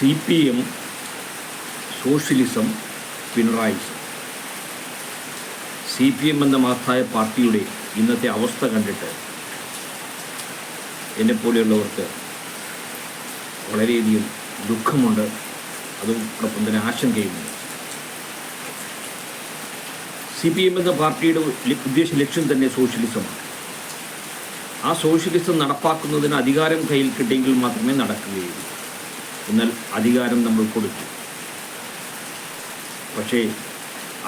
C P M socialism Pinarayism C P M എന്ന മഹത്തായ പാർട്ടിയുടെ ഇന്നത്തെ അവസ്ഥ കണ്ടിട്ട് എന്നെപ്പോലെയുള്ളവർക്ക് വളരെയധികം ദുഃഖമുണ്ട്. അതോടൊപ്പം തന്നെ ആശങ്കയുമുണ്ട്. സി പി എം എന്ന പാർട്ടിയുടെ ഉദ്ദേശ ലക്ഷ്യം തന്നെ സോഷ്യലിസമാണ്. ആ സോഷ്യലിസം നടപ്പാക്കുന്നതിന് അധികാരം കയ്യിൽ കിട്ടിയെങ്കിൽ മാത്രമേ നടക്കുകയുള്ളൂ. എന്നാൽ അധികാരം നമ്മൾ കൊടുത്തു. പക്ഷേ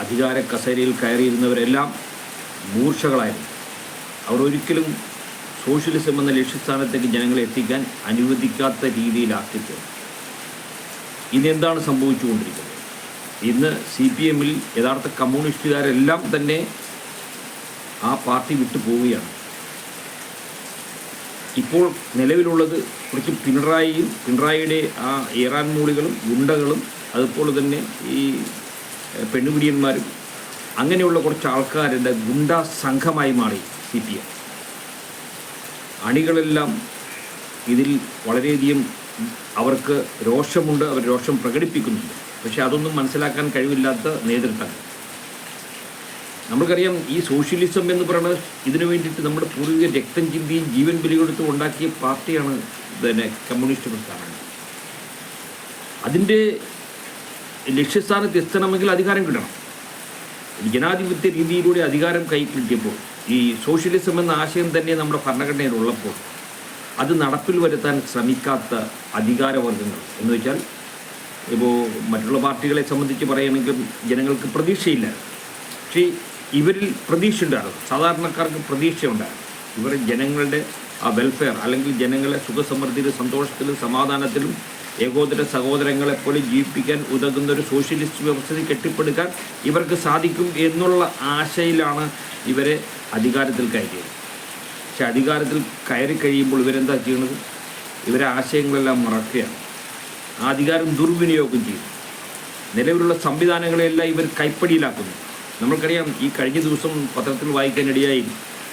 അധികാര കസേരയിൽ കയറിയിരുന്നവരെല്ലാം മൂർച്ചകളായിരുന്നു. അവർ ഒരിക്കലും സോഷ്യലിസം എന്ന ലക്ഷ്യസ്ഥാനത്തേക്ക് ജനങ്ങളെ എത്തിക്കാൻ അനുവദിക്കാത്ത രീതിയിലാക്കിച്ചു ഇന്ന് എന്താണ് സംഭവിച്ചുകൊണ്ടിരിക്കുന്നത്? ഇന്ന് സി പി എമ്മിൽ യഥാർത്ഥ കമ്മ്യൂണിസ്റ്റുകാരെല്ലാം തന്നെ ആ പാർട്ടി വിട്ടു പോവുകയാണ് ഇപ്പോൾ നിലവിലുള്ളത് കുറച്ച് പിണറായിയും പിണറായിയുടെ ആ ഏറാൻ മൂളികളും ഗുണ്ടകളും അതുപോലെ തന്നെ ഈ പെണ്ണുപിടിയന്മാരും അങ്ങനെയുള്ള കുറച്ച് ആൾക്കാരുടെ ഗുണ്ടാ സംഘമായി മാറി സി പി എം. അണികളെല്ലാം ഇതിൽ വളരെയധികം അവർക്ക് രോഷമുണ്ട് അവർ രോഷം പ്രകടിപ്പിക്കുന്നുണ്ട്. പക്ഷേ അതൊന്നും മനസ്സിലാക്കാൻ കഴിവില്ലാത്ത നേതൃത്വങ്ങൾ. നമുക്കറിയാം ഈ സോഷ്യലിസം എന്ന് പറയുന്നത് ഇതിനു വേണ്ടിയിട്ട് നമ്മുടെ പൂർവിക രക്തം ചിന്തിയും ജീവൻ ബലികൊടുത്തും ഉണ്ടാക്കിയ പാർട്ടിയാണ് പിന്നെ കമ്മ്യൂണിസ്റ്റ് പ്രസ്ഥാനം. അതിന്റെ ലക്ഷ്യസ്ഥാനത്ത് എത്തണമെങ്കിൽ അധികാരം കിട്ടണം. ജനാധിപത്യ രീതിയിലൂടെ അധികാരം കൈ കിട്ടിയപ്പോൾ ഈ സോഷ്യലിസം എന്ന ആശയം തന്നെ നമ്മുടെ ഭരണഘടനയിൽ ഉള്ളപ്പോൾ അത് നടപ്പിൽ വരുത്താൻ ശ്രമിക്കാത്ത അധികാരവർഗങ്ങൾ. എന്ന് വെച്ചാൽ ഇപ്പോൾ മറ്റുള്ള പാർട്ടികളെ സംബന്ധിച്ച് പറയുകയാണെങ്കിൽ ജനങ്ങൾക്ക് പ്രതീക്ഷയില്ല. പക്ഷേ ഇവരിൽ പ്രതീക്ഷയുണ്ടായിരുന്നു. സാധാരണക്കാർക്ക് പ്രതീക്ഷയുണ്ടായിരുന്നു. ഇവർ ജനങ്ങളുടെ ആ വെൽഫെയർ അല്ലെങ്കിൽ ജനങ്ങളെ സുഖസമൃദ്ധിയിലും സന്തോഷത്തിലും സമാധാനത്തിലും ഏകോദര സഹോദരങ്ങളെ പോലെ ജീവിപ്പിക്കാൻ ഉതകുന്ന ഒരു സോഷ്യലിസ്റ്റ് വ്യവസ്ഥയിൽ കെട്ടിപ്പടുക്കാൻ ഇവർക്ക് സാധിക്കും എന്നുള്ള ആശയിലാണ് ഇവരെ അധികാരത്തിൽ കയറ്റിയത്. പക്ഷെ അധികാരത്തിൽ കയറി കഴിയുമ്പോൾ ഇവരെന്താ ചെയ്യുന്നത് ഇവരെ ആശയങ്ങളെല്ലാം മറക്കുകയാണ്. ആ അധികാരം ദുർവിനിയോഗം ചെയ്യും നിലവിലുള്ള സംവിധാനങ്ങളെല്ലാം ഇവർ കൈപ്പടിയിലാക്കുന്നു. നമ്മൾക്കറിയാം ഈ കഴിഞ്ഞ ദിവസം പത്രത്തിൽ വായിക്കാനിടയായി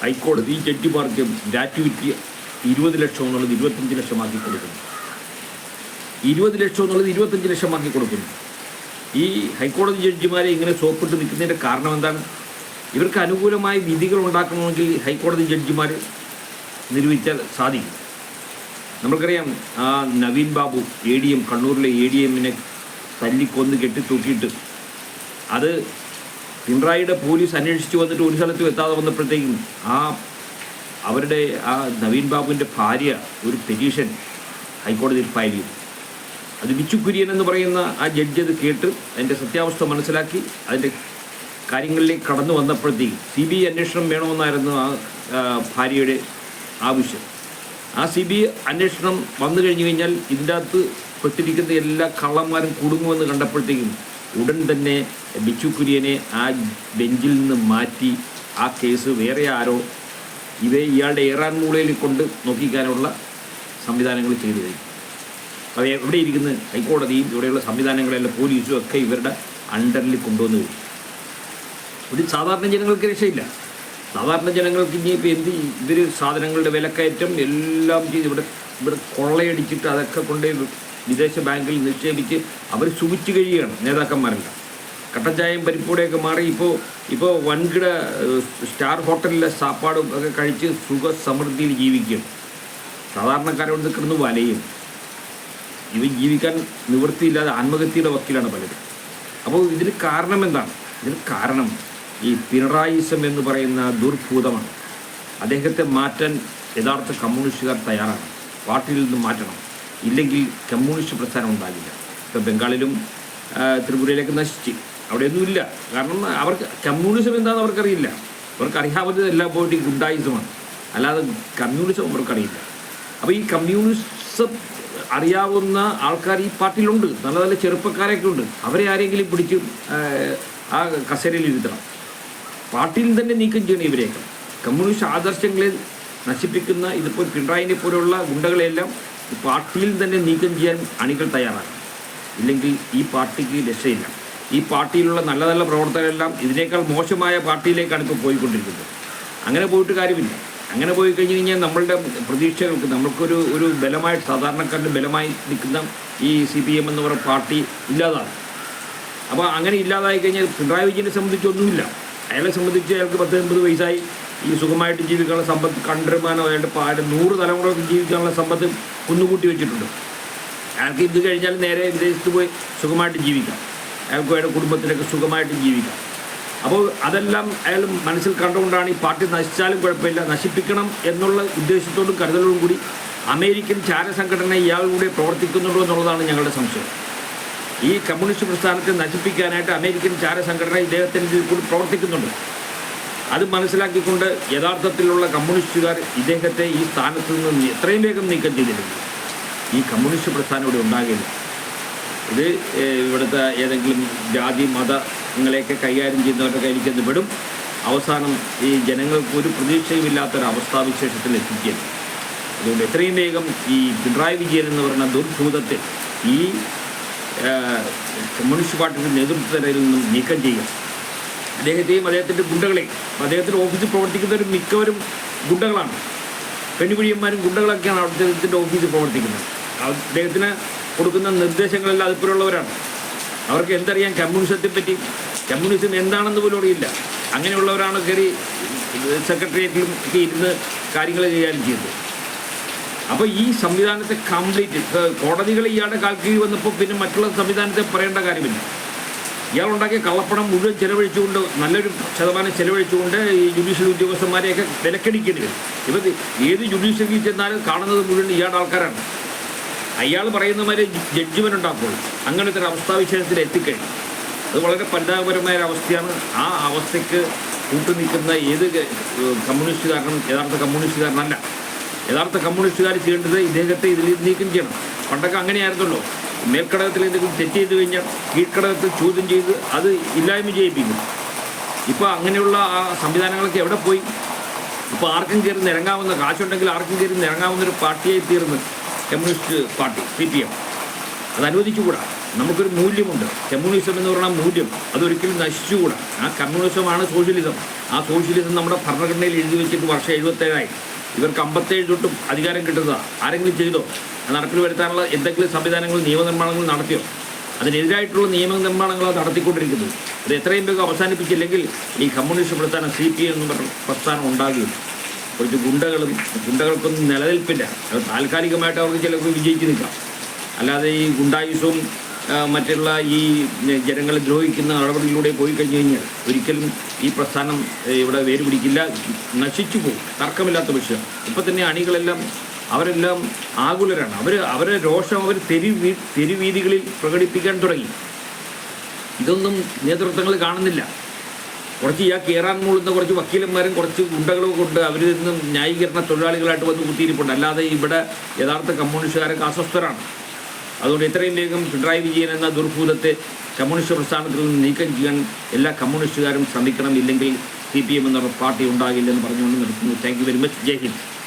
ഹൈക്കോടതി ജഡ്ജിമാർക്ക് ഗ്രാറ്റുവിറ്റി ഇരുപത് ലക്ഷം എന്നുള്ളത് ഇരുപത്തഞ്ച് ലക്ഷമാക്കി കൊടുക്കുന്നു. ഇരുപത് ലക്ഷം എന്നുള്ളത് ഇരുപത്തഞ്ച് ലക്ഷമാക്കി കൊടുക്കുന്നു. ഈ ഹൈക്കോടതി ജഡ്ജിമാരെ ഇങ്ങനെ സോപ്പിട്ട് നിൽക്കുന്നതിന്റെ കാരണം എന്താണ്? ഇവർക്ക് അനുകൂലമായ വിധികൾ ഉണ്ടാക്കണമെങ്കിൽ ഹൈക്കോടതി ജഡ്ജിമാർ നിരൂപിച്ചാൽ സാധിക്കും. നമ്മൾക്കറിയാം ആ Naveen Babu A D M കണ്ണൂരിലെ എ ഡി എമ്മിനെ തല്ലിക്കൊന്ന് കെട്ടിത്തൂക്കിയിട്ട് അത് പിണറായിയുടെ പോലീസ് അന്വേഷിച്ചു വന്നിട്ട് ഒരു സ്ഥലത്തും എത്താതെ വന്നപ്പോഴത്തേക്കും ആ അവരുടെ ആ നവീൻ ബാബുവിന്റെ ഭാര്യ ഒരു പെറ്റീഷൻ ഹൈക്കോടതിയിൽ ഫയൽ ചെയ്തു. അത് ബിച്ചു കുര്യൻ എന്ന് പറയുന്ന ആ ജഡ്ജി അത് കേട്ട് അതിന്റെ സത്യാവസ്ഥ മനസ്സിലാക്കി അതിന്റെ കാര്യങ്ങളിലേക്ക് കടന്നു വന്നപ്പോഴത്തേക്കും സി ബി ഐ അന്വേഷണം വേണമെന്നായിരുന്നു ആ ഭാര്യയുടെ ആവശ്യം. ആ സി ബി ഐ അന്വേഷണം വന്നു കഴിഞ്ഞു കഴിഞ്ഞാൽ ഇതിന്റെ അകത്ത് പെട്ടിരിക്കുന്ന എല്ലാ കള്ളന്മാരും കുടുങ്ങുമെന്ന് കണ്ടപ്പോഴത്തേക്കും ഉടൻ തന്നെ ബിച്ചു കുര്യനെ ആ ബെഞ്ചിൽ നിന്ന് മാറ്റി ആ കേസ് വേറെ ആരോ ഇവയെ ഇയാളുടെ ഏറാൻ മൂളയിൽ കൊണ്ട് നോക്കിക്കാനുള്ള സംവിധാനങ്ങൾ ചെയ്തു കഴിഞ്ഞു. അവ എവിടെ ഇരിക്കുന്നത് ഹൈക്കോടതിയും ഇവിടെയുള്ള സംവിധാനങ്ങളെല്ലാം പോലീസും ഒക്കെ ഇവരുടെ അണ്ടറിൽ കൊണ്ടുവന്ന് ഒരു സാധാരണ ജനങ്ങൾക്ക് രക്ഷയില്ല. സാധാരണ ജനങ്ങൾക്ക് ഇനി ഇപ്പോൾ എന്ത് ഇവർ സാധനങ്ങളുടെ വിലക്കയറ്റം എല്ലാം ചെയ്ത് ഇവിടെ ഇവിടെ കൊള്ളയടിച്ചിട്ട് അതൊക്കെ കൊണ്ട് വിദേശ ബാങ്കിൽ നിക്ഷേപിച്ച് അവർ സുഖിച്ചു കഴിയുകയാണ് നേതാക്കന്മാരെല്ലാം. കട്ടച്ചായയും പരിപ്പൂടെയൊക്കെ മാറി ഇപ്പോൾ ഇപ്പോൾ വൻകിട സ്റ്റാർ ഹോട്ടലിലെ സാപ്പാടും ഒക്കെ കഴിച്ച് സുഖ സമൃദ്ധിയിൽ ജീവിക്കും സാധാരണക്കാരോട് കിടന്ന് വലയും ഇവ ജീവിക്കാൻ നിവൃത്തിയില്ലാതെ ആത്മഹത്യയുടെ വക്കീലാണ് പലരും. അപ്പോൾ ഇതിന് കാരണം എന്താണ്? ഇതിന് കാരണം ഈ പിണറായിസം എന്ന് പറയുന്ന ദുർഭൂതമാണ്. അദ്ദേഹത്തെ മാറ്റാൻ യഥാർത്ഥ കമ്മ്യൂണിസ്റ്റുകാർ തയ്യാറാണ്. പാർട്ടിയിൽ നിന്ന് മാറ്റണം. ഇല്ലെങ്കിൽ കമ്മ്യൂണിസ്റ്റ് പ്രസ്ഥാനം ഉണ്ടാകില്ല. ഇപ്പം ബംഗാളിലും ത്രിപുരയിലൊക്കെ നശിച്ച്. അവിടെയൊന്നുമില്ല. കാരണം അവർക്ക് കമ്മ്യൂണിസം എന്താണെന്ന് അവർക്കറിയില്ല. അവർക്ക് അറിയാവുന്നത് എല്ലാ പോയിട്ട് ഗുണ്ടായിസമാണ്. അല്ലാതെ കമ്മ്യൂണിസം അവർക്കറിയില്ല. അപ്പോൾ ഈ കമ്മ്യൂണിസം അറിയാവുന്ന ആൾക്കാർ ഈ പാർട്ടിയിലുണ്ട്. നല്ല നല്ല ചെറുപ്പക്കാരൊക്കെ ഉണ്ട് അവരെ ആരെങ്കിലും പിടിച്ച് ആ, കസേരയിൽ ഇരുത്തണം. പാർട്ടിയിൽ തന്നെ നീക്കം ചെയ്യണം ഇവരെയൊക്കെ. കമ്മ്യൂണിസ്റ്റ് ആദർശങ്ങളെ നശിപ്പിക്കുന്ന ഇതിപ്പോൾ പിണറായിനെ പോലെയുള്ള ഗുണ്ടകളെല്ലാം ഈ പാർട്ടിയിൽ തന്നെ നീക്കം ചെയ്യാൻ അണികൾ തയ്യാറാണ്. ഇല്ലെങ്കിൽ ഈ പാർട്ടിക്ക് രക്ഷയില്ല. ഈ പാർട്ടിയിലുള്ള നല്ല നല്ല പ്രവർത്തകരെല്ലാം ഇതിനേക്കാൾ മോശമായ പാർട്ടിയിലേക്കാണ് ഇപ്പോൾ പോയിക്കൊണ്ടിരിക്കുന്നത്. അങ്ങനെ പോയിട്ട് കാര്യമില്ല. അങ്ങനെ പോയി കഴിഞ്ഞ് കഴിഞ്ഞാൽ നമ്മളുടെ പ്രതീക്ഷകൾക്ക് നമുക്കൊരു ഒരു ബലമായ സാധാരണക്കാരുടെ ബലമായി നിൽക്കുന്ന ഈ സി പി എം എന്ന് പറയുന്ന പാർട്ടി ഇല്ലാതാണ്. അപ്പോൾ അങ്ങനെ ഇല്ലാതായി കഴിഞ്ഞാൽ പിണറായി വിജയനെ സംബന്ധിച്ചൊന്നുമില്ല അയാളെ സംബന്ധിച്ച് അയാൾക്ക് പത്ത് എൺപത് വയസ്സായി. ഈ സുഖമായിട്ട് ജീവിക്കാനുള്ള സമ്പത്ത് കണ്ടുമാനമായിട്ട് പാട് നൂറ് തലമുറകൾക്ക് ജീവിക്കാനുള്ള സമ്പത്ത് കുന്നുകൂട്ടി വെച്ചിട്ടുണ്ട്. അയാൾക്ക് ഇത് കഴിഞ്ഞാൽ നേരെ വിദേശത്ത് പോയി സുഖമായിട്ട് ജീവിക്കാം. അയാൾക്ക് അയാളുടെ കുടുംബത്തിലൊക്കെ സുഖമായിട്ട് ജീവിക്കാം. അപ്പോൾ അതെല്ലാം അയാൾ മനസ്സിൽ കണ്ടുകൊണ്ടാണ് ഈ പാർട്ടി നശിച്ചാലും കുഴപ്പമില്ല നശിപ്പിക്കണം എന്നുള്ള ഉദ്ദേശത്തോടും കരുതലോടും കൂടി അമേരിക്കൻ ചാരസംഘടന ഇയാളുടെ പ്രവർത്തിക്കുന്നുണ്ടോ എന്നുള്ളതാണ് ഞങ്ങളുടെ സംശയം. ഈ കമ്മ്യൂണിസ്റ്റ് പ്രസ്ഥാനത്തെ നശിപ്പിക്കാനായിട്ട് അമേരിക്കൻ ചാരസംഘടന ഇദ്ദേഹത്തിന്റെ കൂടി പ്രവർത്തിക്കുന്നുണ്ട്. അത് മനസ്സിലാക്കിക്കൊണ്ട് യഥാർത്ഥത്തിലുള്ള കമ്മ്യൂണിസ്റ്റുകാർ ഇദ്ദേഹത്തെ ഈ സ്ഥാനത്ത് നിന്ന് എത്രയും വേഗം നീക്കം ചെയ്തിട്ടുണ്ട്. ഈ കമ്മ്യൂണിസ്റ്റ് പ്രസ്ഥാനം ഇവിടെ ഉണ്ടാകില്ല ഇത് ഇവിടുത്തെ ഏതെങ്കിലും ജാതി മതങ്ങളെയൊക്കെ കൈകാര്യം ചെയ്യുന്നവരുടെ കയ്യിലേക്ക് വിടും അവസാനം ഈ ജനങ്ങൾക്ക് ഒരു പ്രതീക്ഷയുമില്ലാത്തൊരു അവസ്ഥാവിശേഷത്തിൽ എത്തിക്കുകയാണ്. അതുകൊണ്ട് എത്രയും വേഗം ഈ പിണറായി വിജയൻ എന്ന് പറയുന്ന ദുർഭൂതത്തെ ഈ കമ്മ്യൂണിസ്റ്റ് പാർട്ടിയുടെ നേതൃത്വത്തിൽ നിന്നും നീക്കം ചെയ്യുക. അദ്ദേഹത്തെയും അദ്ദേഹത്തിന്റെ ഗുണ്ടകളെയും അദ്ദേഹത്തിന്റെ ഓഫീസിൽ പ്രവർത്തിക്കുന്നവർ മിക്കവരും ഗുണ്ടകളാണ്. പെണ്ണുപിടിയന്മാരും ഗുണ്ടകളൊക്കെയാണ് അദ്ദേഹത്തിന്റെ ഓഫീസിൽ പ്രവർത്തിക്കുന്നത്. അദ്ദേഹത്തിന് കൊടുക്കുന്ന നിർദ്ദേശങ്ങളെല്ലാം അതുപോലുള്ളവരാണ് അവർക്ക് എന്തറിയാം കമ്മ്യൂണിസത്തെ പറ്റി കമ്മ്യൂണിസം എന്താണെന്ന് പോലും അറിയില്ല. അങ്ങനെയുള്ളവരാണ് കയറി സെക്രട്ടേറിയറ്റിലും ഒക്കെ ഇരുന്ന് കാര്യങ്ങൾ കൈകാര്യം ചെയ്തത് അപ്പോൾ ഈ സംവിധാനത്തെ കംപ്ലീറ്റ് കോടതികൾ ഇയാളുടെ കാൽക്കീഴിൽ കീഴിൽ വന്നപ്പോൾ പിന്നെ മറ്റുള്ള സംവിധാനത്തെ പറയേണ്ട കാര്യമില്ല. ഇയാളുണ്ടാക്കിയ കള്ളപ്പണം മുഴുവൻ ചെലവഴിച്ചുകൊണ്ട് നല്ലൊരു ശതമാനം ചെലവഴിച്ചുകൊണ്ട് ഈ ജുഡീഷ്യൽ ഉദ്യോഗസ്ഥന്മാരെയൊക്കെ വിലക്കടിക്കേണ്ടി വരും. ഇപ്പം ഏത് ജുഡീഷ്യറിയിൽ ചെന്നാലും കാണുന്നത് മുഴുവൻ ഇയാളുടെ ആൾക്കാരാണ്. അയാൾ പറയുന്ന മാതിരി ജഡ്ജ്മെന്റ് ഉണ്ടാക്കുള്ളൂ അങ്ങനത്തെ ഒരു അവസ്ഥാവിശേഷത്തിൽ എത്തിക്കഴിഞ്ഞു. അത് വളരെ പരിതാപകരമായ ഒരു അവസ്ഥയാണ്. ആ അവസ്ഥയ്ക്ക് കൂട്ടുനിൽക്കുന്ന ഏത് കമ്മ്യൂണിസ്റ്റുകാരനും യഥാർത്ഥ കമ്മ്യൂണിസ്റ്റുകാരനല്ല. യഥാർത്ഥ കമ്മ്യൂണിസ്റ്റുകാർ ചെയ്യേണ്ടത് ഇദ്ദേഹത്തെ ഇതിൽ നീക്കം ചെയ്യണം. പണ്ടൊക്കെ അങ്ങനെയായിരുന്നല്ലോ. മേൽക്കടകത്തിൽ എന്തെങ്കിലും തെറ്റ് ചെയ്ത് കഴിഞ്ഞാൽ കീഴ്ഘടകത്തിൽ ചോദ്യം ചെയ്ത് അത് ഇല്ലായ്മ ചെയ്യിപ്പിക്കും. ഇപ്പോൾ അങ്ങനെയുള്ള ആ സംവിധാനങ്ങളൊക്കെ എവിടെ പോയി? ഇപ്പോൾ ആർക്കും കയറി നിരങ്ങാവുന്ന കാശുണ്ടെങ്കിൽ ആർക്കും കയറി ഇറങ്ങാവുന്നൊരു പാർട്ടിയായി തീർന്ന് communist party C P M. അത് അനുവദിച്ചുകൂടാ. നമുക്കൊരു മൂല്യമുണ്ട്. കമ്മ്യൂണിസം എന്ന് പറയുന്ന മൂല്യം. അതൊരിക്കലും നശിച്ചുകൂടാ. ആ കമ്മ്യൂണിസമാണ് സോഷ്യലിസം. ആ സോഷ്യലിസം നമ്മുടെ ഭരണഘടനയിൽ എഴുതി വെച്ചിട്ട് വർഷം എഴുപത്തേഴായി. ഇവർക്ക് അമ്പത്തേഴ് തൊട്ടും അധികാരം കിട്ടുന്നതാണ് ആരെങ്കിലും ചെയ്തോ? നടപ്പിൽ വരുത്താനുള്ള എന്തെങ്കിലും സംവിധാനങ്ങൾ നിയമനിർമ്മാണങ്ങൾ നടത്തിയോ? അതിനെതിരായിട്ടുള്ള നിയമനിർമ്മാണങ്ങൾ നടത്തിക്കൊണ്ടിരിക്കുന്നു. അത് എത്രയും വേഗം അവസാനിപ്പിച്ചില്ലെങ്കിൽ ഈ കമ്മ്യൂണിസ്റ്റ് പ്രസ്ഥാനം സി പി എന്ന് പറഞ്ഞ പ്രസ്ഥാനം ഉണ്ടാകുകയും കുറച്ച് ഗുണ്ടകളും ഗുണ്ടകൾക്കൊന്നും നിലനിൽപ്പില്ല. താൽക്കാലികമായിട്ട് അവർക്ക് ചിലപ്പോൾ വിജയിച്ച് നിൽക്കാം അല്ലാതെ ഈ ഗുണ്ടായുസവും മറ്റുള്ള ഈ ജനങ്ങളെ ദ്രോഹിക്കുന്ന നടപടിയിലൂടെ പോയി കഴിഞ്ഞു കഴിഞ്ഞാൽ ഒരിക്കലും ഈ പ്രസ്ഥാനം ഇവിടെ വേര് പിടിക്കില്ല നശിച്ചു പോകും. തർക്കമില്ലാത്ത വിഷയം. ഇപ്പം തന്നെ അണികളെല്ലാം അവരെല്ലാം ആകുലരാണ്. അവർ അവരെ രോഷം അവർ തെരുവീ തെരുവീതികളിൽ പ്രകടിപ്പിക്കാൻ തുടങ്ങി. ഇതൊന്നും നേതൃത്വങ്ങൾ കാണുന്നില്ല. കുറച്ച് ഇയാൾ കയറാൻ മൂളുന്ന കുറച്ച് വക്കീലന്മാരും കുറച്ച് ഗുണ്ടകളും കൊണ്ട് അവരിൽ നിന്നും ന്യായീകരണ തൊഴിലാളികളായിട്ട് വന്ന് കുത്തിയിരിപ്പുണ്ട്. അല്ലാതെ ഇവിടെ യഥാർത്ഥ കമ്മ്യൂണിസ്റ്റുകാരൊക്കെ അസ്വസ്ഥരാണ്. അതുകൊണ്ട് എത്രയും വേഗം പിണറായി വിജയൻ എന്ന ദുർഭൂതത്തെ കമ്മ്യൂണിസ്റ്റ് പ്രസ്ഥാനത്തിൽ നിന്ന് നീക്കം ചെയ്യാൻ എല്ലാ കമ്മ്യൂണിസ്റ്റുകാരും ശ്രമിക്കണം ഇല്ലെങ്കിൽ സി പി എം എന്ന പാർട്ടി ഉണ്ടാകില്ലെന്ന് പറഞ്ഞുകൊണ്ട് നിർത്തുന്നു. Thank you very much Jai Hind.